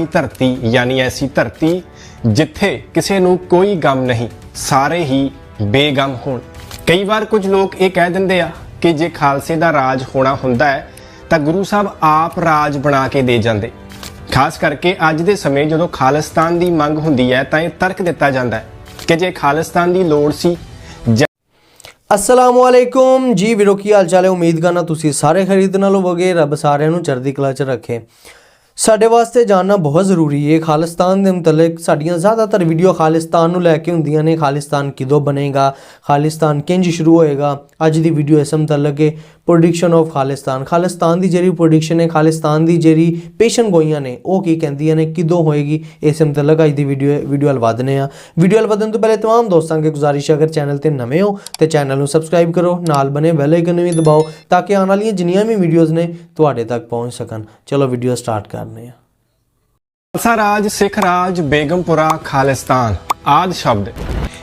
ਵਾਲੀ ਧਰਤੀ, ਯਾਨੀ ਐਸੀ ਧਰਤੀ ਜਿੱਥੇ ਕਿਸੇ ਨੂੰ ਕੋਈ ਗਮ ਨਹੀਂ, ਸਾਰੇ ਹੀ ਬੇਗਮ ਹੋਣ। ਕਈ ਵਾਰ ਕੁਝ ਲੋਕ ਇਹ ਕਹਿ ਦਿੰਦੇ ਆ ਕਿ ਜੇ ਖਾਲਸੇ ਦਾ ਰਾਜ ਹੋਣਾ ਹੁੰਦਾ ਹੈ, ਤਾਂ ਗੁਰੂ ਸਾਹਿਬ ਆਪ ਰਾਜ ਬਣਾ ਕੇ ਦੇ ਜਾਂਦੇ। ਖਾਸ ਕਰਕੇ ਅੱਜ ਦੇ ਸਮੇਂ ਜਦੋਂ ਖਾਲਿਸਤਾਨ ਦੀ ਮੰਗ ਹੁੰਦੀ ਹੈ, ਤਾਂ ਇਹ ਤਰਕ ਦਿੱਤਾ ਜਾਂਦਾ ਹੈ ਕਿ ਜੇ ਖਾਲਿਸਤਾਨ ਦੀ ਲੋੜ ਸੀ, ਜਾਂ ਅਸਲਾਮੁਅਲੈਕੁਮ ਜੀ ਵੀਰੋ, ਕੀ ਹਾਲ ਚਾਲ ਹੈ? ਉਮੀਦ ਕਰਨਾ ਤੁਸੀਂ ਸਾਰੇ ਖਰੀਦ ਨਾਲ ਹੋਵੋਗੇ। ਰੱਬ ਸਾਰਿਆਂ ਨੂੰ ਚੜ੍ਹਦੀ ਕਲਾ 'ਚ ਰੱਖੇ। ਸਾਡੇ ਵਾਸਤੇ ਜਾਨਣਾ ਬਹੁਤ ਜ਼ਰੂਰੀ ਹੈ। ਖਾਲਿਸਤਾਨ ਦੇ ਮੁਤਲਕ ਸਾਡੀਆਂ ਜ਼ਿਆਦਾਤਰ ਵੀਡੀਓ ਖਾਲਿਸਤਾਨ ਨੂੰ ਲੈ ਕੇ ਹੁੰਦੀਆਂ ਨੇ। ਖਾਲਿਸਤਾਨ ਕਿਦੋਂ ਬਣੇਗਾ? ਖਾਲਿਸਤਾਨ ਕਿੰਜ ਸ਼ੁਰੂ ਹੋਏਗਾ? ਅੱਜ ਦੀ ਵੀਡੀਓ ਇਸ ਮੁਤਲਕ ਹੈ। ਪ੍ਰੋਡਿਕਸ਼ਨ ਆਫ ਖਾਲਿਸਤਾਨ ਖਾਲਿਸਤਾਨ ਦੀ ਜਿਹੜੀ ਪ੍ਰੋਡਿਕਸ਼ਨ ਹੈ ਖਾਲਿਸਤਾਨ ਦੀ ਜਿਹੜੀ ਪੇਸ਼ਨ ਗੋਈਆਂ ਨੇ, ਉਹ ਕੀ ਕਹਿੰਦੀਆਂ ਨੇ, ਕਿਦੋਂ ਹੋਏਗੀ? ਇਸ ਮੁਤਲਕ ਅੱਜ ਦੀ ਵੀਡੀਓ ਵੀਡੀਓ ਹਲ ਵਧਨੇ ਆ ਵੀਡੀਓ ਹਲ ਵਧਣ ਤੋਂ ਪਹਿਲੇ ਤਮਾਮ ਦੋਸਤਾਂ ਕੇ ਗੁਜ਼ਾਰਿਸ਼ ਅਗਰ ਚੈਨਲ ਤੇ ਨਵੇਂ ਹੋ, ਤੇ ਚੈਨਲ ਨੂੰ ਸਬਸਕ੍ਰਾਈਬ ਕਰੋ, ਨਾਲ ਬਨੇ ਬੈਲ ਆਈਕਨ ਵੀ ਦਬਾਓ, ਤਾਂ ਕਿ ਆਉਣ ਵਾਲੀਆਂ ਜਿੰਨੀਆਂ ਵੀ ਵੀਡੀਓਜ਼ ਨੇ, ਤੁਹਾਡੇ ਤੱਕ ਪਹੁੰਚ ਸਕਣ। ਚਲੋ ਵੀਡੀਓ ਸਟਾਰਟ ਕਰਨੇ ਆ ਖਾਲਸਾ ਰਾਜ, ਸਿੱਖ ਰਾਜ, ਬੇਗਮਪੁਰਾ, ਖਾਲਿਸਤਾਨ, ਆਦ ਸ਼ਬਦ।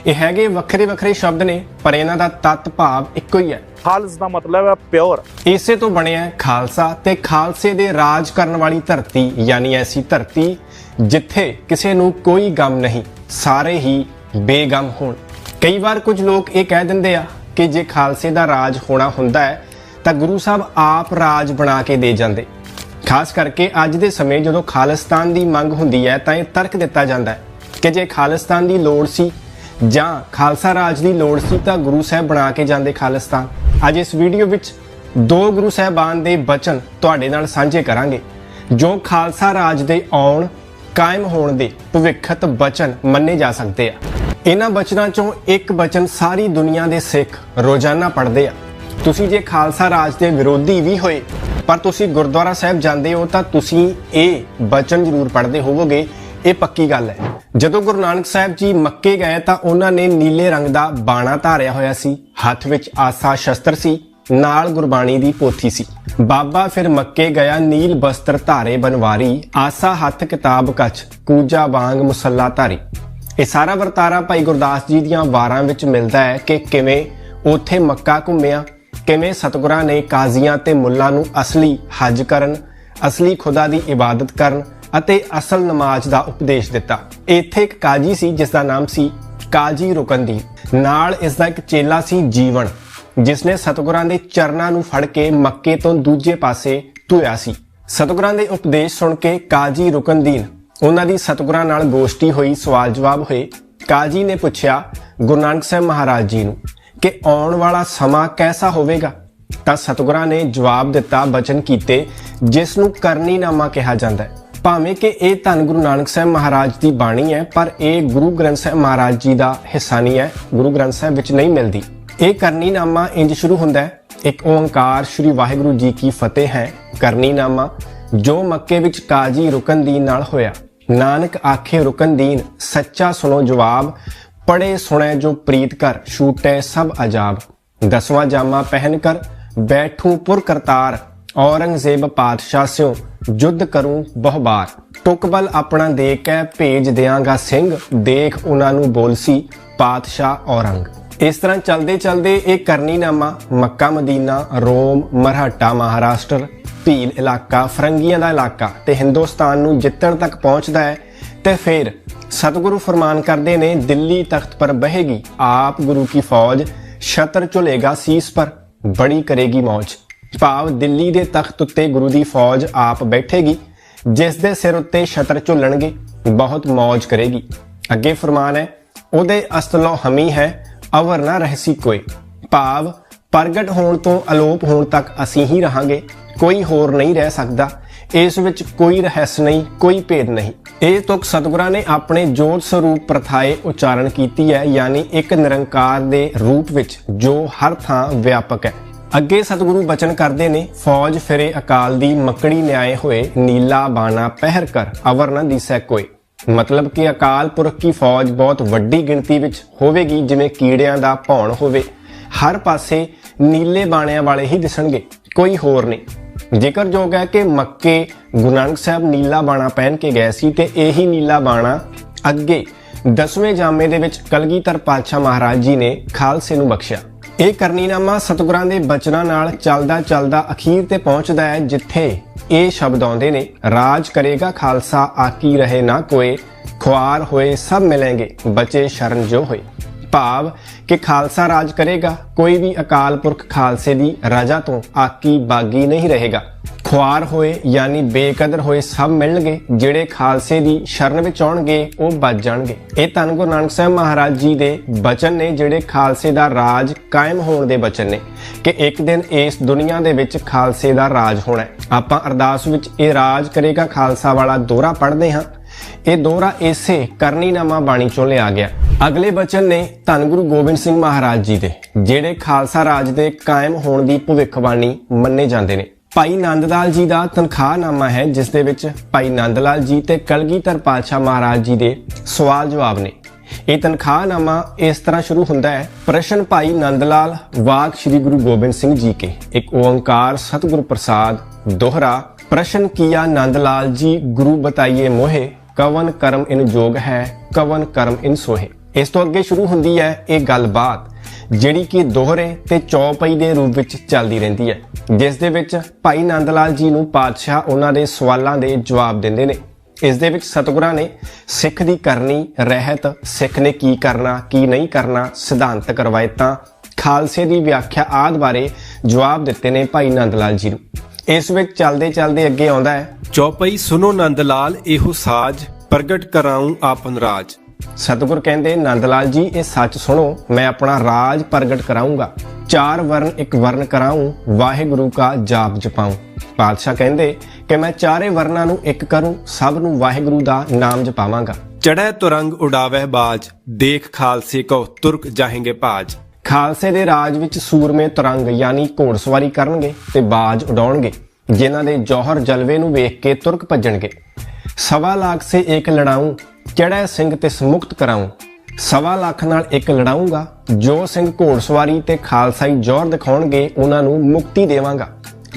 ਇਹ ਹੈਗੇ ਵੱਖਰੇ ਵੱਖਰੇ ਸ਼ਬਦ ਨੇ ਪਰ ਇਹਨਾਂ ਦਾ ਤੱਤ ਭਾਵ ਇੱਕੋ ਹੀ ਹੈ। ਖਾਲਸ ਦਾ ਮਤਲਬ ਹੈ ਪਿਓਰ। ਇਸੇ ਤੋਂ ਬਣਿਆ ਹੈ ਖਾਲਸਾ ਤੇ ਖਾਲਸੇ ਦੇ ਰਾਜ ਕਰਨ ਵਾਲੀ ਧਰਤੀ ਯਾਨੀ ਐਸੀ ਧਰਤੀ ਜਿੱਥੇ ਕਿਸੇ ਨੂੰ ਕੋਈ ਗਮ ਨਹੀਂ ਸਾਰੇ ਹੀ ਬੇਗਮ ਹੋਣ। ਕਈ ਵਾਰ ਕੁਝ ਲੋਕ ਇਹ ਕਹਿ ਦਿੰਦੇ ਆ ਕਿ ਜੇ ਖਾਲਸੇ ਦਾ ਰਾਜ ਹੋਣਾ ਹੁੰਦਾ ਹੈ ਤਾਂ ਗੁਰੂ ਸਾਹਿਬ ਆਪ ਰਾਜ ਬਣਾ ਕੇ ਦੇ ਜਾਂਦੇ। ਖਾਸ ਕਰਕੇ ਅੱਜ ਦੇ ਸਮੇਂ ਜਦੋਂ ਖਾਲਿਸਤਾਨ ਦੀ ਮੰਗ ਹੁੰਦੀ ਹੈ ਤਾਂ ਇਹ ਤਰਕ ਦਿੱਤਾ ਜਾਂਦਾ ਹੈ ਕਿ ਜੇ ਖਾਲਿਸਤਾਨ ਦੀ ਲੋੜ ਸੀ ਜਾਂ ਖਾਲਸਾ ਰਾਜ ਦੀ ਲੋੜ ਸੀ ਤਾਂ ਗੁਰੂ ਸਾਹਿਬ ਬਣਾ ਕੇ ਜਾਂਦੇ ਖਾਲਿਸਤਾਨ। ਅੱਜ ਇਸ ਵੀਡੀਓ ਵਿੱਚ ਦੋ ਗੁਰੂ ਸਾਹਿਬਾਨ ਦੇ ਬਚਨ ਤੁਹਾਡੇ ਨਾਲ ਸਾਂਝੇ ਕਰਾਂਗੇ, ਜੋ ਖਾਲਸਾ ਰਾਜ ਦੇ ਆਉਣ, ਕਾਇਮ ਹੋਣ ਦੇ ਭਵਿੱਖਤ ਬਚਨ ਮੰਨੇ ਜਾ ਸਕਦੇ ਆ। ਇਹਨਾਂ ਬਚਨਾਂ ਚੋਂ ਇੱਕ ਬਚਨ ਸਾਰੀ ਦੁਨੀਆ ਦੇ ਸਿੱਖ ਰੋਜ਼ਾਨਾ ਪੜ੍ਹਦੇ ਆ। ਤੁਸੀਂ ਜੇ ਖਾਲਸਾ ਰਾਜ ਦੇ ਵਿਰੋਧੀ ਵੀ ਹੋਏ, ਪਰ ਤੁਸੀਂ ਗੁਰਦੁਆਰਾ ਸਾਹਿਬ ਜਾਂਦੇ ਹੋ ਤਾਂ ਤੁਸੀਂ ਇਹ ਬਚਨ ਜ਼ਰੂਰ ਪੜ੍ਹਦੇ ਹੋਵੋਗੇ ਇਹ ਪੱਕੀ ਗੱਲ ਹੈ। ਜਦੋਂ ਗੁਰੂ ਨਾਨਕ ਸਾਹਿਬ ਜੀ ਮੱਕੇ ਗਏ ਤਾਂ ਉਹਨਾਂ ਨੇ ਨੀਲੇ ਰੰਗ ਦਾ ਬਾਣਾ ਧਾਰਿਆ ਹੋਇਆ ਸੀ। ਹੱਥ ਵਿੱਚ ਆਸਾ ਸ਼ਸਤਰ ਸੀ, ਨਾਲ ਗੁਰਬਾਣੀ ਦੀ ਪੋਥੀ ਸੀ। ਬਾਬਾ ਫਿਰ ਮੱਕੇ ਗਿਆ ਨੀਲ ਬਸਤਰ ਧਾਰੇ ਬਨਵਾਰੀ, ਆਸਾ ਹੱਥ ਕਿਤਾਬ ਕਛ, ਕੂਜਾ ਵਾਂਗ ਮੁਸੱਲਾ ਧਾਰੀ। ਇਹ ਸਾਰਾ ਵਰਤਾਰਾ ਭਾਈ ਗੁਰਦਾਸ ਜੀ ਦੀਆਂ ਵਾਰਾਂ ਵਿੱਚ ਮਿਲਦਾ ਹੈ ਕਿ ਕਿਵੇਂ ਉੱਥੇ ਮੱਕਾ ਘੁੰਮਿਆ, ਕਿਵੇਂ ਸਤਿਗੁਰਾਂ ਨੇ ਕਾਜ਼ੀਆਂ ਤੇ ਮੁੱਲਾਂ ਨੂੰ ਅਸਲੀ ਹਜ ਕਰਨ, ਅਸਲੀ ਖੁਦਾ ਦੀ ਇਬਾਦਤ ਕਰਨ ਅਤੇ ਅਸਲ ਨਮਾਜ਼ ਦਾ ਉਪਦੇਸ਼ ਦਿੱਤਾ। ਇੱਥੇ ਇੱਕ ਕਾਜੀ ਸੀ, ਜਿਸ ਦਾ ਨਾਮ ਸੀ ਕਾਜੀ ਰੁਕਨਦੀ ਨਾਲ ਇਸ ਦਾ ਇੱਕ ਚੇਲਾ ਸੀ ਜੀਵਨ, ਜਿਸ ਨੇ ਸਤਿਗੁਰਾਂ ਦੇ ਚਰਨਾਂ ਨੂੰ ਫੜ ਕੇ ਮੱਕੇ ਤੋਂ ਦੂਜੇ ਪਾਸੇ ਧੋਇਆ ਸੀ। ਸਤਿਗੁਰਾਂ ਦੇ ਉਪਦੇਸ਼ ਸੁਣ ਕੇ ਕਾਜੀ ਰੁਕਨਦੀਨ ਉਹਨਾਂ ਦੀ ਸਤਿਗੁਰਾਂ ਨਾਲ ਗੋਸ਼ਟੀ ਹੋਈ, ਸਵਾਲ ਜਵਾਬ ਹੋਏ। ਕਾਜੀ ਨੇ ਪੁੱਛਿਆ, ਗੁਰੂ ਨਾਨਕ ਸਾਹਿਬ ਮਹਾਰਾਜ ਜੀ ਨੂੰ, ਕਿ ਆਉਣ ਵਾਲਾ ਸਮਾਂ ਕੈਸਾ ਹੋਵੇਗਾ? ਤਾਂ ਸਤਿਗੁਰਾਂ ਨੇ ਜਵਾਬ ਦਿੱਤਾ, ਬਚਨ ਕੀਤੇ, ਜਿਸ ਨੂੰ ਕਰਨੀ ਨਾਮਾ ਕਿਹਾ ਜਾਂਦਾ ਹੈ। ਭਾਵੇਂ ਕਿ ਇਹ ਧੰਨ ਗੁਰੂ ਨਾਨਕ ਸਾਹਿਬ ਮਹਾਰਾਜ ਦੀ ਬਾਣੀ ਹੈ, ਪਰ ਇਹ ਗੁਰੂ ਗ੍ਰੰਥ ਸਾਹਿਬ ਮਹਾਰਾਜ ਜੀ ਦਾ ਹਿੱਸਾ ਨਹੀਂ ਹੈ, ਗੁਰੂ ਗ੍ਰੰਥ ਸਾਹਿਬ ਵਿੱਚ ਨਹੀਂ ਮਿਲਦੀ। ਇਹ ਕਰਨੀ ਨਾਮਾ ਇੰਜ ਸ਼ੁਰੂ ਹੁੰਦਾ ਹੈ, ਇੱਕ ਓੰਕਾਰ ਸ੍ਰੀ ਵਾਹਿਗੁਰੂ ਜੀ ਕੀ ਫਤਿਹ ਹੈ ਕਰਨੀ ਨਾਮਾ ਜੋ ਮੱਕੇ ਵਿੱਚ ਕਾਜੀ ਰੁਕਨਦੀਨ ਨਾਲ ਹੋਇਆ। ਨਾਨਕ ਆਖੇ ਰੁਕਨਦੀਨ ਸੱਚਾ ਸੁਣੋ ਜਵਾਬ ਪੜੇ ਸੁਣੈ ਜੋ ਪ੍ਰੀਤ ਕਰ, ਛੂਟੈ ਸਭ ਅਜਾਬ। ਦਸਵਾਂ ਜਾਮਾ ਪਹਿਨ ਕਰ, ਬੈਠੂ ਪੁਰ ਕਰਤਾਰ, ਔਰੰਗਜ਼ੇਬ ਪਾਤਸ਼ਾਹ ਸਿਓ ਜੁੱਧ ਕਰੂੰ ਬਹੁਬਾਰ। ਟੁਕਬਲ ਆਪਣਾ ਦੇ ਕੇ ਭੇਜ ਦਿਆਂਗਾ ਸਿੰਘ। ਦੇਖ ਉਹਨਾਂ ਨੂੰ ਬੋਲਸੀ ਪਾਤਸ਼ਾਹ ਔਰੰਗ। ਇਸ ਤਰ੍ਹਾਂ ਚਲਦੇ ਚਲਦੇ ਇਹ ਕਰਨੀਨਾਮਾ ਮੱਕਾ, ਮਦੀਨਾ, ਰੋਮ ਮਰਹੱਟਾ ਮਹਾਰਾਸ਼ਟਰ, ਭੀਲ ਇਲਾਕਾ, ਫਰੰਗੀਆਂ ਦਾ ਇਲਾਕਾ ਤੇ ਹਿੰਦੁਸਤਾਨ ਨੂੰ ਜਿੱਤਣ ਤੱਕ ਪਹੁੰਚਦਾ ਹੈ ਤੇ ਫਿਰ ਸਤਿਗੁਰੂ ਫਰਮਾਨ ਕਰਦੇ ਨੇ, ਦਿੱਲੀ ਤਖਤ ਪਰ ਬਹੇਗੀ, ਆਪ ਗੁਰੂ ਕੀ ਫੌਜ ਸ਼ਤਰ ਝੁਲੇਗਾ ਸੀਸ ਪਰ ਬੜੀ ਕਰੇਗੀ ਮੌਜ। ਭਾਵ ਦਿੱਲੀ ਦੇ ਤਖਤ ਉੱਤੇ ਗੁਰੂ ਦੀ ਫੌਜ ਆਪ ਬੈਠੇਗੀ, ਜਿਸ ਦੇ ਸਿਰ ਉੱਤੇ ਛਤਰ ਝੁੱਲਣਗੇ, ਬਹੁਤ ਮੌਜ ਕਰੇਗੀ। ਅੱਗੇ ਫਰਮਾਨ ਹੈ, ਉਹਦੇ ਅਸਤਲੋਂ ਹਮੀ ਹੈ, ਅਵਰ ਨਾ ਰਹਿਸੀ ਕੋਈ। ਭਾਵ ਪ੍ਰਗਟ ਹੋਣ ਤੋਂ ਅਲੋਪ ਹੋਣ ਤੱਕ ਅਸੀਂ ਹੀ ਰਹਾਂਗੇ, ਕੋਈ ਹੋਰ ਨਹੀਂ ਰਹਿ ਸਕਦਾ, ਇਸ ਵਿੱਚ ਕੋਈ ਰਹੱਸ ਨਹੀਂ, ਕੋਈ ਭੇਦ ਨਹੀਂ। ਇਹ ਤੁਕ ਸਤਿਗੁਰਾਂ ਨੇ ਆਪਣੇ ਜੋਤ ਸਰੂਪ ਪ੍ਰਥਾਏ ਉਚਾਰਨ ਕੀਤੀ ਹੈ, ਯਾਨੀ ਇੱਕ ਨਿਰੰਕਾਰ ਦੇ ਰੂਪ ਵਿੱਚ ਜੋ ਹਰ ਥਾਂ ਵਿਆਪਕ ਹੈ। ਅੱਗੇ ਸਤਿਗੁਰੂ ਬਚਨ ਕਰਦੇ ਨੇ, ਫੌਜ ਫਿਰੇ ਅਕਾਲ ਦੀ ਮੱਕੜੀ ਨਿਆਏ ਹੋਏ, ਨੀਲਾ ਬਾਣਾ ਪਹਿਰ ਕਰ ਅਵਰ ਨਾ ਦਿਸੈ ਕੋਈ ਮਤਲਬ ਕਿ ਅਕਾਲ ਪੁਰਖ ਕੀ ਫੌਜ ਬਹੁਤ ਵੱਡੀ ਗਿਣਤੀ ਵਿੱਚ ਹੋਵੇਗੀ, ਜਿਵੇਂ ਕੀੜਿਆਂ ਦਾ ਭੌਣ ਹੋਵੇ। ਹਰ ਪਾਸੇ ਨੀਲੇ ਬਾਣਿਆਂ ਵਾਲੇ ਹੀ ਦਿਸਣਗੇ, ਕੋਈ ਹੋਰ ਨਹੀਂ। ਜ਼ਿਕਰਯੋਗ ਹੈ ਕਿ ਮੱਕੇ ਗੁਰੂ ਨਾਨਕ ਸਾਹਿਬ ਨੀਲਾ ਬਾਣਾ ਪਹਿਨ ਕੇ ਗਏ ਸੀ ਤੇ ਇਹੀ ਨੀਲਾ ਬਾਣਾ ਅੱਗੇ ਦਸਵੇਂ ਜਾਮੇ ਦੇ ਵਿੱਚ ਕਲਗੀਧਰ ਪਾਤਸ਼ਾਹ ਮਹਾਰਾਜ ਜੀ ਨੇ ਖਾਲਸੇ ਨੂੰ ਬਖਸ਼ਿਆ। ਇਹ ਕਰਨੀਨਾਮਾ ਸਤਿਗੁਰਾਂ ਦੇ ਬਚਨਾਂ ਨਾਲ ਚੱਲਦਾ ਚੱਲਦਾ ਅਖੀਰ ਤੇ ਪਹੁੰਚਦਾ ਹੈ, ਜਿੱਥੇ ਇਹ ਸ਼ਬਦ ਆਉਂਦੇ ਨੇ, ਰਾਜ ਕਰੇਗਾ ਖਾਲਸਾ, ਆਕੀ ਰਹੇ ਨਾ ਕੋਏ, ਖੁਆਰ ਹੋਏ ਸਭ ਮਿਲेंगे ਬਚੇ ਸ਼ਰਨ ਜੋ ਹੋਏ। ਭਾਵ ਕਿ ਖਾਲਸਾ ਰਾਜ ਕਰੇਗਾ, ਕੋਈ ਵੀ ਅਕਾਲ ਪੁਰਖ ਖਾਲਸੇ ਦੀ ਰਾਜਾ ਤੋਂ ਆਕੀ ਬਾਗੀ ਨਹੀਂ ਰਹੇਗਾ। ਖੁਆਰ ਹੋਏ ਯਾਨੀ ਬੇਕਦਰ ਹੋਏ ਸਭ ਮਿਲਣਗੇ, ਜਿਹੜੇ ਖਾਲਸੇ ਦੀ ਸ਼ਰਨ ਵਿੱਚ ਆਉਣਗੇ, ਉਹ ਬਚ ਜਾਣਗੇ। ਇਹ ਧੰਨ ਗੁਰੂ ਨਾਨਕ ਸਾਹਿਬ ਮਹਾਰਾਜ ਜੀ ਦੇ ਬਚਨ ਨੇ, ਜਿਹੜੇ ਖਾਲਸੇ ਦਾ ਰਾਜ ਕਾਇਮ ਹੋਣ ਦੇ ਬਚਨ ਨੇ ਕਿ ਇੱਕ ਦਿਨ ਇਸ ਦੁਨੀਆ ਦੇ ਵਿੱਚ ਖਾਲਸੇ ਦਾ ਰਾਜ ਹੋਣਾ ਹੈ। ਆਪਾਂ ਅਰਦਾਸ ਵਿੱਚ ਇਹ ਰਾਜ ਕਰੇਗਾ, ਖਾਲਸਾ ਵਾਲਾ ਦੋਹਰਾ ਪੜ੍ਹਦੇ ਹਾਂ। ਇਹ ਦੋਹਰਾ ਇਸੇ ਕਰਨੀਨਾਮਾ ਬਾਣੀ ਚੋਂ ਲਿਆ ਗਿਆ। ਅਗਲੇ ਬਚਨ ਨੇ ਧੰਨ ਗੁਰੂ ਗੋਬਿੰਦ ਸਿੰਘ ਮਹਾਰਾਜ ਜੀ ਦੇ, ਜਿਹੜੇ ਖਾਲਸਾ ਰਾਜ ਦੇ ਕਾਇਮ ਹੋਣ ਦੀ ਭਵਿੱਖਬਾਣੀ ਮੰਨੇ ਜਾਂਦੇ ਨੇ। ਭਾਈ ਨੰਦ ਲਾਲ ਜੀ ਦਾ ਤਨਖਾਹਨਾਮਾ ਹੈ, ਜਿਸ ਦੇ ਵਿੱਚ ਭਾਈ ਨੰਦ ਲਾਲ ਜੀ ਤੇ ਕਲਗੀਧਰ ਪਾਤਸ਼ਾਹ ਮਹਾਰਾਜ ਜੀ ਦੇ ਸਵਾਲ ਜਵਾਬ ਨੇ। ਇਹ ਤਨਖਾਹਨਾਮਾ ਇਸ ਤਰ੍ਹਾਂ ਸ਼ੁਰੂ ਹੁੰਦਾ ਹੈ, ਪ੍ਰਸ਼ਨ ਭਾਈ ਨੰਦ ਲਾਲ ਵਾਕ ਸ੍ਰੀ ਗੁਰੂ ਗੋਬਿੰਦ ਸਿੰਘ ਜੀ ਕੇ। ਇੱਕ ਓੰਕਾਰ ਸਤਿਗੁਰ ਪ੍ਰਸਾਦ, ਦੋਹਰਾ, ਪ੍ਰਸ਼ਨ ਕੀਆ ਨੰਦਲਾਲ ਜੀ, ਗੁਰੂ ਬਤਾਈਏ ਮੋਹੇ, ਕਵਨ ਕਰਮ ਇਨ ਜੋਗ ਹੈ, ਕਵਨ ਕਰਮ ਇਨ ਸੋਹੇ। ਇਸ ਤੋਂ ਅੱਗੇ ਸ਼ੁਰੂ ਹੁੰਦੀ ਹੈ ਇਹ ਗੱਲਬਾਤ, ਜਿਹੜੀ ਕਿ ਦੋਹਰੇ ਤੇ ਚੌਪਈ ਦੇ ਰੂਪ ਵਿੱਚ ਚੱਲਦੀ ਰਹਿੰਦੀ ਹੈ, ਜਿਸ ਦੇ ਵਿੱਚ ਭਾਈ ਨੰਦ ਲਾਲ ਜੀ ਨੂੰ ਪਾਤਸ਼ਾਹ ਉਹਨਾਂ ਦੇ ਸਵਾਲਾਂ ਦੇ ਜਵਾਬ ਦਿੰਦੇ ਨੇ। ਇਸ ਦੇ ਵਿੱਚ ਸਤਿਗੁਰਾਂ ਨੇ ਸਿੱਖ ਦੀ ਕਰਨੀ, ਰਹਿਤ, ਸਿੱਖ ਨੇ ਕੀ ਕਰਨਾ, ਕੀ ਨਹੀਂ ਕਰਨਾ ਸਿਧਾਂਤਕ ਰਵਾਇਤਾਂ ਖਾਲਸੇ ਦੀ ਵਿਆਖਿਆ ਆਦ ਬਾਰੇ ਜਵਾਬ ਦਿੱਤੇ ਨੇ ਭਾਈ ਨੰਦ ਲਾਲ ਜੀ ਨੂੰ। ਇਸ ਵਿੱਚ ਚੱਲਦੇ ਚੱਲਦੇ ਅੱਗੇ ਆਉਂਦਾ ਹੈ, ਚੌਪਈ ਸੁਨੋ ਨੰਦ ਲਾਲ ਇਹੋ ਸਾਜ ਪ੍ਰਗਟ ਕਰਾਉ ਆਪਨ ਰਾਜ। ਸਤਿਗੁਰ ਕਹਿੰਦੇ ਨੰਦ ਲਾਲ ਜੀ ਇਹ ਸੱਚ ਸੁਣੋ ਮੈਂ ਆਪਣਾ ਰਾਜ ਪ੍ਰਗਟ ਕਰਾਉਂਗਾ ਚਾਰ ਵਰਨ ਇੱਕ ਵਰਨ ਕਰਾਉਂ ਵਾਹਿਗੁਰੂ ਕਾ ਜਾਪ ਜਪਾਉਂ ਪਾਤਸ਼ਾਹ ਕਹਿੰਦੇ ਕਿ ਮੈਂ ਚਾਰੇ ਵਰਨਾਂ ਨੂੰ ਇੱਕ ਕਰੂੰ ਸਭ ਨੂੰ ਵਾਹਿਗੁਰੂ ਦਾ ਨਾਮ ਜਪਾਵਾਂਗਾ। ਚੜ੍ਹੈ ਤੁਰੰਗ ਉਡਾਵਹਿ ਬਾਜ ਦੇਖ ਖਾਲਸੇ ਕੋ ਤੁਰਕ ਜਾਹੇਂਗੇ ਭਾਜ ਖਾਲਸੇ ਦੇ ਰਾਜ ਵਿੱਚ ਸੂਰਮੇ ਤੁਰੰਗ ਯਾਨੀ ਘੋੜਸਵਾਰੀ ਕਰਨਗੇ ਤੇ ਬਾਜ ਉਡਾਉਣਗੇ ਜਿਨ੍ਹਾਂ ਦੇ ਜੌਹਰ ਜਲਵੇ ਨੂੰ ਵੇਖ ਕੇ ਤੁਰਕ ਭੱਜਣਗੇ। ਸਵਾ ਲੱਖ ਸੇ ਇੱਕ ਲੜਾਊਂ, ਚੜ੍ਹੈ ਸਿੰਘ ਤਿਸ ਮੁਕਤ ਕਰਾਊਂ। ਸਵਾ ਲੱਖ ਨਾਲ ਇੱਕ ਲੜਾਊਂਗਾ, ਜੋ ਸਿੰਘ ਘੋੜਸਵਾਰੀ ਤੇ ਖਾਲਸਾਈ ਜ਼ੋਰ ਦਿਖਾਉਣਗੇ, ਉਹਨਾਂ ਨੂੰ ਮੁਕਤੀ ਦੇਵਾਂਗਾ।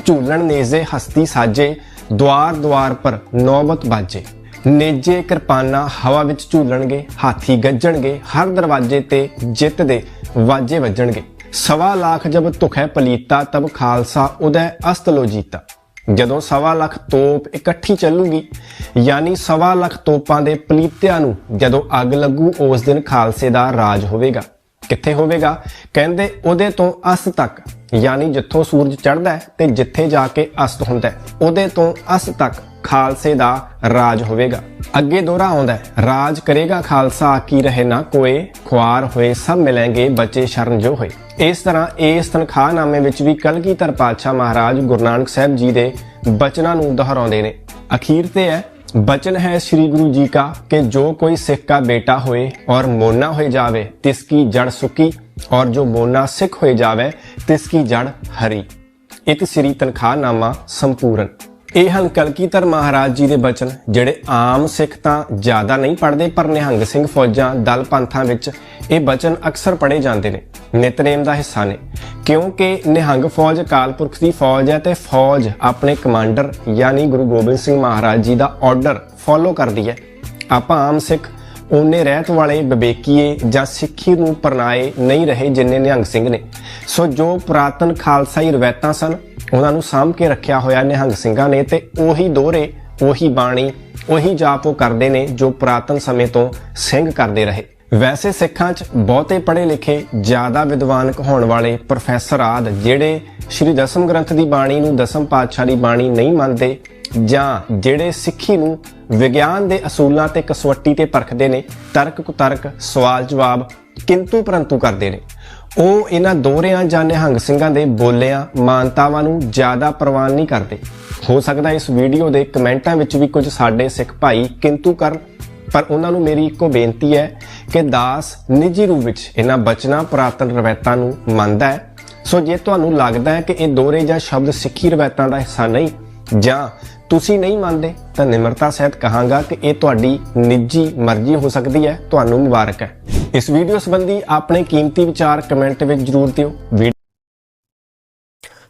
ਝੂਲਣ ਨੇਜ਼ੇ, ਹਸਤੀ ਸਾਜੇ ਦਵਾਰ ਦਵਾਰ ਪਰ ਨੌਬਤ ਬਾਜੇ। ਨੇਜੇ ਕਿਰਪਾਨਾ ਹਵਾ ਵਿੱਚ ਝੂਲਣਗੇ, ਹਾਥੀ ਗੱਜਣਗੇ, ਹਰ ਦਰਵਾਜ਼ੇ ਤੇ ਜਿੱਤ ਦੇ ਵਾਜੇ ਵੱਜਣਗੇ। ਸਵਾ ਲੱਖ ਜਬ ਧੁਖੈ ਪਲੀਤਾ, ਤਬ ਖਾਲਸਾ ਉਦੈ ਅਸਤ ਲੋ ਜੀਤਾ ਜਦੋਂ ਸਵਾ ਲੱਖ ਤੋਪ ਇਕੱਠੀ ਚੱਲੂਗੀ, ਯਾਨੀ ਸਵਾ ਲੱਖ ਤੋਪਾਂ ਦੇ ਪਲੀਤਿਆਂ ਨੂੰ ਜਦੋਂ ਅੱਗ ਲੱਗੂ, ਉਸ ਦਿਨ ਖਾਲਸੇ ਦਾ ਰਾਜ ਹੋਵੇਗਾ। ਕਿੱਥੇ ਹੋਵੇਗਾ? ਕਹਿੰਦੇ ਉਹਦੇ ਤੋਂ ਅਸਤ ਤੱਕ, ਯਾਨੀ ਜਿੱਥੋਂ ਸੂਰਜ ਚੜ੍ਹਦਾ ਹੈ ਤੇ ਜਿੱਥੇ ਜਾ ਕੇ ਅਸਤ ਹੁੰਦਾ ਹੈ, ਉਹਦੇ ਤੋਂ ਅਸਤ ਤੱਕ ਖਾਲਸੇ ਦਾ ਰਾਜ ਹੋਵੇਗਾ। ਅੱਗੇ ਦੋਹਰਾ ਆਉਂਦਾ ਹੈ, ਰਾਜ ਕਰੇਗਾ ਖਾਲਸਾ, ਕੀ ਰਹੇ ਨਾ ਕੋਏ, ਖੁਆਰ ਹੋਏ, ਸਭ ਮਿਲਾਂਗੇ, ਬੱਚੇ ਸ਼ਰਨ ਜੋ ਹੋਏ। ਇਸ ਤਰ੍ਹਾਂ ਇਸ ਤਨਖਾਹ ਨਾਮੇ ਵਿੱਚ ਵੀ ਕਲਗੀ ਧਰ ਪਾਤਸ਼ਾਹ ਮਹਾਰਾਜ ਗੁਰੂ ਨਾਨਕ ਸਾਹਿਬ ਜੀ ਦੇ ਬਚਨਾਂ ਨੂੰ ਦੁਹਰਾਉਂਦੇ ਨੇ। ਅਖੀਰ ਤੇ ਹੈ, ਬਚਨ ਹੈ ਸ੍ਰੀ ਗੁਰੂ ਜੀ ਕਾ ਕਿ ਜੋ ਕੋਈ ਸਿੱਖ ਕਾ ਬੇਟਾ ਹੋਏ ਔਰ ਮੋਨਾ ਹੋਏ ਜਾਵੇ, ਤਿਸ ਕੀ ਜੜ ਸੁਕੀ ਔਰ ਜੋ ਮੋਨਾ ਸਿੱਖ ਹੋਏ ਜਾਵੇ, ਤਿਸ ਕੀ ਜੜ ਹਰੀ। ਇਤਿ ਸ੍ਰੀ ਤਨਖਾਹ ਨਾਮਾ ਸੰਪੂਰਨ। ਇਹ ਹਨ ਕਲਕੀਧਰ ਮਹਾਰਾਜ ਜੀ ਦੇ ਬਚਨ? ਜਿਹੜੇ ਆਮ ਸਿੱਖ ਤਾਂ ਜ਼ਿਆਦਾ ਨਹੀਂ ਪੜ੍ਹਦੇ, ਪਰ ਨਿਹੰਗ ਸਿੰਘ ਫੌਜਾਂ, ਦਲ ਪੰਥਾਂ ਵਿੱਚ ਇਹ ਬਚਨ ਅਕਸਰ ਪੜ੍ਹੇ ਜਾਂਦੇ ਨੇ। ਨਿਤਨੇਮ ਦਾ ਹਿੱਸਾ ਨੇ। ਕਿਉਂਕਿ ਨਿਹੰਗ ਫੌਜ ਅਕਾਲ ਪੁਰਖ ਦੀ ਫੌਜ ਹੈ ਤੇ ਫੌਜ ਆਪਣੇ ਕਮਾਂਡਰ, ਯਾਨੀ ਗੁਰੂ ਗੋਬਿੰਦ ਸਿੰਘ ਮਹਾਰਾਜ ਜੀ ਦਾ ਆਰਡਰ ਫੋਲੋ ਕਰਦੀ ਹੈ। ਆਪਾਂ ਆਮ ਸਿੱਖ ਉਹਨੇ ਰਹਿਤ ਵਾਲੇ ਬਵੇਕੀਏ ਜਾਂ ਸਿੱਖੀ ਨੂੰ ਪਰਨਾਏ ਨਹੀਂ ਰਹੇ ਜਿੰਨੇ ਨਿਹੰਗ ਸਿੰਘ ਨੇ। ਸੋ ਜੋ ਪੁਰਾਤਨ ਖਾਲਸਾਈ ਰਵਾਇਤਾਂ ਸਨ, ਉਹਨਾਂ ਨੂੰ ਸਾਂਭ ਕੇ ਰੱਖਿਆ ਹੋਇਆ ਨਿਹੰਗ ਸਿੰਘਾਂ ਨੇ ਤੇ ਉਹੀ ਦੋਹਰੇ, ਉਹੀ ਬਾਣੀ, ਉਹੀ ਜਾਪ ਉਹ ਕਰਦੇ ਨੇ ਜੋ ਪੁਰਾਤਨ ਸਮੇਂ ਤੋਂ ਸਿੰਘ ਕਰਦੇ ਰਹੇ। ਵੈਸੇ ਸਿੱਖਾਂ 'ਚ ਬਹੁਤੇ ਪੜ੍ਹੇ ਲਿਖੇ, ਜ਼ਿਆਦਾ ਵਿਦਵਾਨ ਕਹਾਉਣ ਵਾਲੇ ਪ੍ਰੋਫੈਸਰ ਆਦ ਜਿਹੜੇ ਸ਼੍ਰੀ ਦਸਮ ਗ੍ਰੰਥ ਦੀ ਬਾਣੀ ਨੂੰ ਦਸਮ ਪਾਤਸ਼ਾਹ ਦੀ ਬਾਣੀ ਨਹੀਂ ਮੰਨਦੇ ਜਾਂ ਜਿਹੜੇ ਸਿੱਖੀ ਨੂੰ ਵਿਗਿਆਨ ਦੇ ਅਸੂਲਾਂ ਤੇ ਕਸਵੱਟੀ ਤੇ ਪਰਖਦੇ ਨੇ, ਤਰਕ ਕੁਤਰਕ ਸਵਾਲ ਜਵਾਬ ਕਿੰਤੂ ਪਰੰਤੂ ਕਰਦੇ ਨੇ। ਉਹ ਇਹਨਾਂ ਦੋਹਰਿਆਂ ਜਾਂ ਨਿਹੰਗ ਸਿੰਘਾਂ ਦੇ ਬੋਲਿਆਂ, ਮਾਨਤਾਵਾਂ ਨੂੰ ਜ਼ਿਆਦਾ ਪ੍ਰਵਾਨ ਨਹੀਂ ਕਰਦੇ। ਹੋ ਸਕਦਾ ਇਸ ਵੀਡੀਓ ਦੇ ਕਮੈਂਟਾਂ ਵਿੱਚ ਵੀ ਕੁਝ ਸਾਡੇ ਸਿੱਖ ਭਾਈ ਕਿੰਤੂ ਕਰਨ ਪਰ ਉਹਨਾਂ ਨੂੰ ਮੇਰੀ ਇੱਕੋ ਬੇਨਤੀ ਹੈ ਕਿ ਦਾਸ ਨਿੱਜੀ ਰੂਪ ਵਿੱਚ ਇਹਨਾਂ ਬਚਨਾਂ, ਪੁਰਾਤਨ ਰਵਾਇਤਾਂ ਨੂੰ ਮੰਨਦਾ ਹੈ। ਸੋ ਜੇ ਤੁਹਾਨੂੰ ਲੱਗਦਾ ਹੈ ਕਿ ਇਹ ਦੋਰੇ ਜਾਂ ਸ਼ਬਦ ਸਿੱਖੀ ਰਵਾਇਤਾਂ ਦਾ ਹਿੱਸਾ ਨਹੀਂ, ਜਾਂ ਤੁਸੀਂ ਨਹੀਂ ਮੰਨਦੇ, ਤਾਂ ਨਿਮਰਤਾ ਸਹਿਤ ਕਹਾਂਗਾ ਕਿ ਇਹ ਤੁਹਾਡੀ ਨਿੱਜੀ ਮਰਜ਼ੀ ਹੋ ਸਕਦੀ ਹੈ। ਤੁਹਾਨੂੰ ਮੁਬਾਰਕ ਹੈ। ਇਸ ਵੀਡੀਓ ਸੰਬੰਧੀ ਆਪਣੇ ਕੀਮਤੀ ਵਿਚਾਰ ਕਮੈਂਟ ਵਿੱਚ ਜ਼ਰੂਰ ਦਿਓ। ਵੀਡੀਓ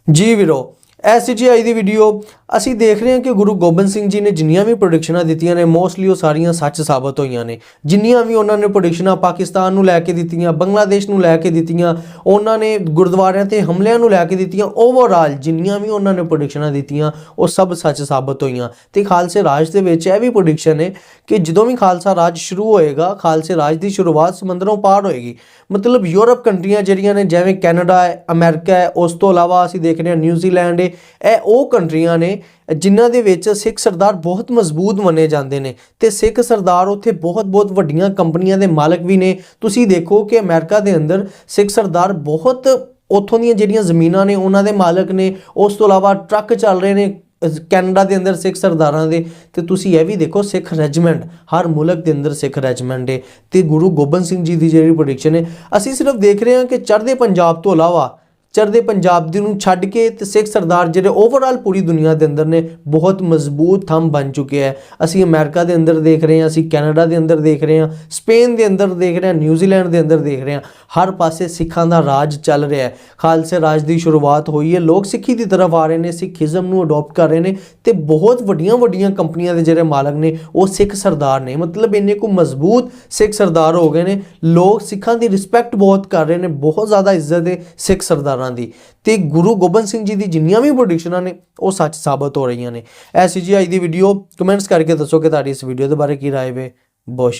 ਜੀ ਵੀਰੋ ਐਸੀ ਦੀ ਵੀਡੀਓ ਅਸੀਂ ਦੇਖ ਰਹੇ ਹਾਂ ਕਿ ਗੁਰੂ ਗੋਬਿੰਦ ਸਿੰਘ ਜੀ ਨੇ ਜਿੰਨੀਆਂ ਵੀ ਪ੍ਰੋਡਿਕਸ਼ਨਾਂ ਦਿੱਤੀਆਂ ਨੇ ਮੋਸਟਲੀ ਉਹ ਸਾਰੀਆਂ ਸੱਚ ਸਾਬਤ ਹੋਈਆਂ ਨੇ। ਜਿੰਨੀਆਂ ਵੀ ਉਹਨਾਂ ਨੇ ਪ੍ਰੋਡਿਕਸ਼ਨਾਂ ਪਾਕਿਸਤਾਨ ਨੂੰ ਲੈ ਕੇ ਦਿੱਤੀਆਂ, ਬੰਗਲਾਦੇਸ਼ ਨੂੰ ਲੈ ਕੇ ਦਿੱਤੀਆਂ, ਉਹਨਾਂ ਨੇ ਗੁਰਦੁਆਰਿਆਂ ਤੇ ਹਮਲਿਆਂ ਨੂੰ ਲੈ ਕੇ ਦਿੱਤੀਆਂ ਓਵਰਆਲ ਜਿੰਨੀਆਂ ਵੀ ਉਹਨਾਂ ਨੇ ਪ੍ਰੋਡਿਕਸ਼ਨਾਂ ਦਿੱਤੀਆਂ, ਉਹ ਸਭ ਸੱਚ ਸਾਬਤ ਹੋਈਆਂ। ਤੇ ਖਾਲਸੇ ਰਾਜ ਦੇ ਵਿੱਚ ਇਹ ਵੀ ਪ੍ਰੋਡਿਕਸ਼ਨ ਹੈ ਕਿ ਜਦੋਂ ਵੀ ਖਾਲਸਾ ਰਾਜ ਸ਼ੁਰੂ ਹੋਏਗਾ, ਖਾਲਸੇ ਰਾਜ ਦੀ ਸ਼ੁਰੂਆਤ ਸਮੁੰਦਰੋਂ ਪਾਰ ਹੋਏਗੀ। ਮਤਲਬ ਯੂਰਪ ਕੰਟਰੀਆਂ ਜਿਹੜੀਆਂ ਨੇ, ਜਿਵੇਂ ਕੈਨੇਡਾ ਹੈ, ਅਮਰੀਕਾ ਹੈ, ਉਸ ਤੋਂ ਇਲਾਵਾ ਅਸੀਂ ਦੇਖ ਰਹੇ ਹਾਂ ਨਿਊਜ਼ੀਲੈਂਡ ਹੈ, ਇਹ ਉਹ ਕੰਟਰੀਆਂ ਨੇ ਜਿਨ੍ਹਾਂ ਦੇ ਵਿੱਚ ਸਿੱਖ ਸਰਦਾਰ ਬਹੁਤ ਮਜ਼ਬੂਤ ਮੰਨੇ ਜਾਂਦੇ ਨੇ ਤੇ ਸਿੱਖ ਸਰਦਾਰ ਉੱਥੇ ਬਹੁਤ-ਬਹੁਤ ਵੱਡੀਆਂ ਕੰਪਨੀਆਂ ਦੇ ਮਾਲਕ ਵੀ ਨੇ। ਤੁਸੀਂ ਦੇਖੋ ਕਿ ਅਮਰੀਕਾ ਦੇ ਅੰਦਰ ਸਿੱਖ ਸਰਦਾਰ ਬਹੁਤ ਉੱਥੋਂ ਦੀਆਂ ਜਿਹੜੀਆਂ ਜ਼ਮੀਨਾਂ ਨੇ, ਉਹਨਾਂ ਦੇ ਮਾਲਕ ਨੇ, ਉਸ ਤੋਂ ਇਲਾਵਾ ਟਰੱਕ ਚੱਲ ਰਹੇ ਨੇ ਕੈਨੇਡਾ ਦੇ ਅੰਦਰ ਸਿੱਖ ਸਰਦਾਰਾਂ ਦੇ। ਤੇ ਤੁਸੀਂ ਇਹ ਵੀ ਦੇਖੋ ਸਿੱਖ ਰੈਜੀਮੈਂਟ, ਹਰ ਮੁਲਕ ਦੇ ਅੰਦਰ ਸਿੱਖ ਰੈਜੀਮੈਂਟ ਹੈ ਤੇ ਗੁਰੂ ਗੋਬਿੰਦ ਸਿੰਘ ਜੀ ਦੀ ਜਿਹੜੀ ਪ੍ਰੋਡਿਕਸ਼ਨ ਹੈ ਅਸੀਂ ਸਿਰਫ ਦੇਖ ਰਹੇ ਹਾਂ ਕਿ ਚੜ੍ਹਦੇ ਪੰਜਾਬ ਤੋਂ ਇਲਾਵਾ ਚੜ੍ਹਦੇ ਪੰਜਾਬ ਦੀ ਨੂੰ ਛੱਡ ਕੇ ਤੇ ਸਿੱਖ ਸਰਦਾਰ ਜਿਹੜੇ ਓਵਰਆਲ ਪੂਰੀ ਦੁਨੀਆ ਦੇ ਅੰਦਰ ਨੇ ਬਹੁਤ ਮਜ਼ਬੂਤ ਥੰਮ ਬਣ ਚੁੱਕੇ ਹੈ ਅਸੀਂ ਅਮਰੀਕਾ ਦੇ ਅੰਦਰ ਦੇਖ ਰਹੇ ਹਾਂ, ਅਸੀਂ ਕੈਨੇਡਾ ਦੇ ਅੰਦਰ ਦੇਖ ਰਹੇ ਹਾਂ, ਸਪੇਨ ਦੇ ਅੰਦਰ ਦੇਖ ਰਹੇ ਹਾਂ, ਨਿਊਜ਼ੀਲੈਂਡ ਦੇ ਅੰਦਰ ਦੇਖ ਰਹੇ ਹਾਂ। ਹਰ ਪਾਸੇ ਸਿੱਖਾਂ ਦਾ ਰਾਜ ਚੱਲ ਰਿਹਾ ਹੈ। ਖਾਲਸੇ ਰਾਜ ਦੀ ਸ਼ੁਰੂਆਤ ਹੋਈ ਹੈ। ਲੋਕ ਸਿੱਖੀ ਦੀ ਤਰਫ ਆ ਰਹੇ ਨੇ, ਸਿੱਖੀਜ਼ਮ ਨੂੰ ਅਡਾਪਟ ਕਰ ਰਹੇ ਨੇ ਤੇ ਬਹੁਤ ਵੱਡੀਆਂ ਵੱਡੀਆਂ ਕੰਪਨੀਆਂ ਦੇ ਜਿਹੜੇ ਮਾਲਕ ਨੇ, ਉਹ ਸਿੱਖ ਸਰਦਾਰ ਨੇ। ਮਤਲਬ ਇੰਨੇ ਕੋ ਮਜ਼ਬੂਤ ਸਿੱਖ ਸਰਦਾਰ ਹੋ ਗਏ ਨੇ। ਲੋਕ ਸਿੱਖਾਂ ਦੀ ਰਿਸਪੈਕਟ ਬਹੁਤ ਕਰ ਰਹੇ ਨੇ, ਬਹੁਤ ਜ਼ਿਆਦਾ ਇੱਜ਼ਤ ਹੈ ਸਿੱਖ ਸਰਦਾਰ ਦੀ। ਤੇ ਗੁਰੂ ਗੋਬਿੰਦ ਸਿੰਘ ਜੀ ਦੀ ਜਿੰਨੀਆਂ ਵੀ ਪ੍ਰੋਡਿਕਸ਼ਨਾਂ ਨੇ, ਉਹ ਸੱਚ ਸਾਬਤ ਹੋ ਰਹੀਆਂ ਨੇ। ਐਸੀ ਜੀ ਅੱਜ ਦੀ ਵੀਡੀਓ ਕਮੈਂਟਸ ਕਰਕੇ ਦੱਸੋ ਕਿ ਤੁਹਾਡੀ ਇਸ ਵੀਡੀਓ ਦੇ ਬਾਰੇ ਕੀ ਰਾਏ ਵੇ। ਬਹੁਤ ਸ਼ੁਕਰੀਆ।